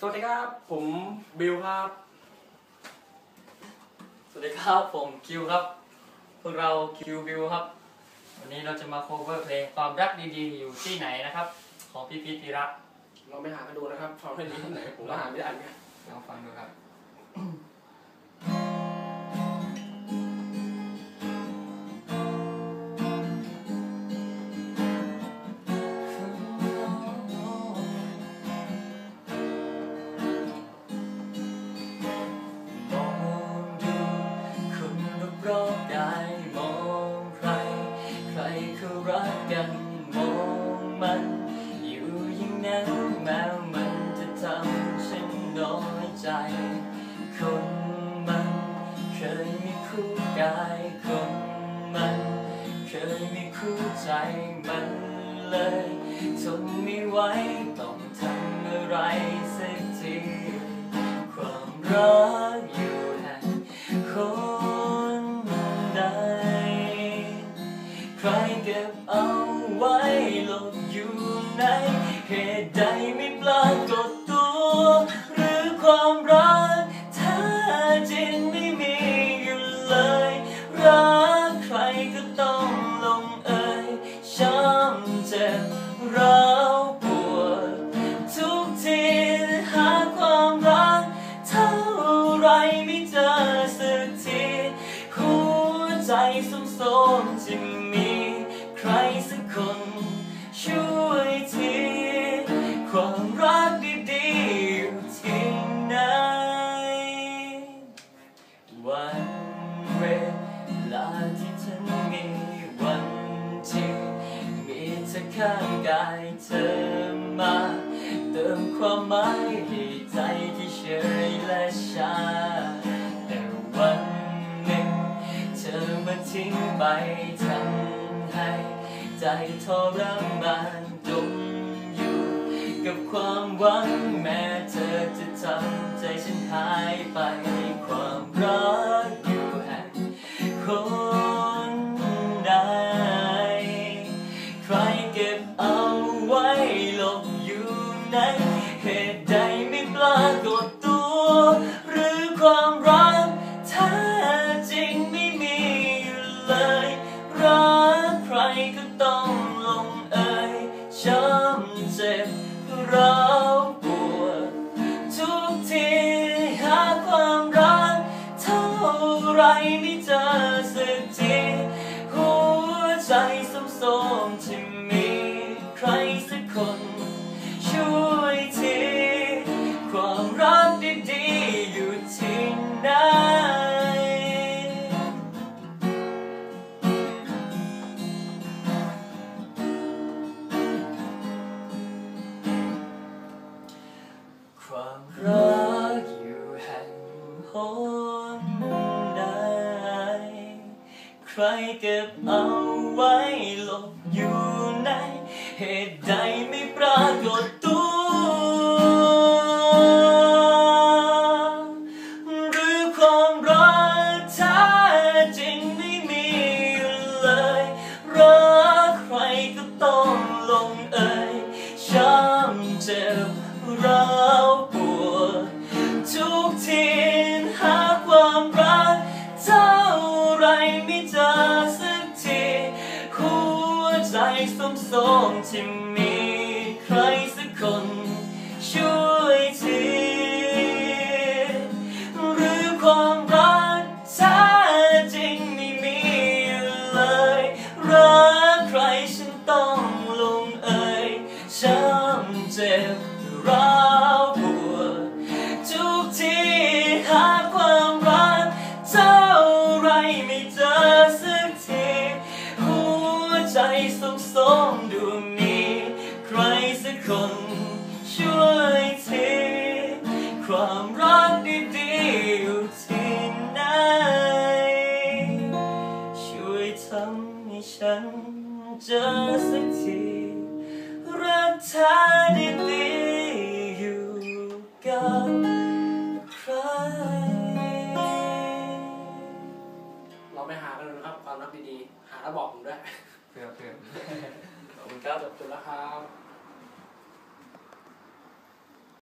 สวัสดีครับ ผมบิวครับ สวัสดีครับผมคิวครับ พวกเราคิวบิวครับ วันนี้เราจะมาโคเวอร์เพลงความรักดีๆ อยู่ที่ไหนนะครับ ของพี่พีทธีระเราไม่หากันดูนะครับฟังเพลงนี้ที่ไหนผมก็หาไม่ได้ไงลองฟังดูครับายคนมัน เคยมีคู่ใจมันเลย ทนไม่ไหวต้องทำอะไร จ็บร้าวปวด ทุกทีหาความรักเท่าไรไม่เจอสักทีหัวใจสมโทรมจะมีใครสักคนช่วย ข้างกายเธอมา เติมความหมายให้ใจที่เฉยและชา แต่วันหนึ่ง เธอมาทิ้งไปทำให้ ใจทรมานจมอยู่กับความหวังแม้เธอจะทำใจฉันหายไปความรักอยู่แห่งคน ไม่เจอสักทีหัวใจสมโทรมที่มีใครสักคน ช่วยที ความรักดีๆอยู่ที่ไหนความรักอยู่แห่งหน รเก็บเอาไว้หลบอยู่ในเหตุใดไม่ปรากฏ ซ้ำซ้อนที่มีใครสักคน ช่วยทีหรือความรักแท้จริงไม่มีเลยรักใครฉันต้องลงเอยช้ำเจ็บร้าวปวดทุกทีหาความรักเท่าไรไม่เจอสักทีหัวใจส สมดูมีใครสักคนช่วยทีความรักดีๆอยู่ที่ไหน ช่วยทำให้ฉันเจอสักทีรักเธอดีๆอยู่กับใคร เราไปหากันดูนะครับความรักดีๆ หาแล้วบอกผมด้วย 对、啊、对、啊。我们家的布拉好。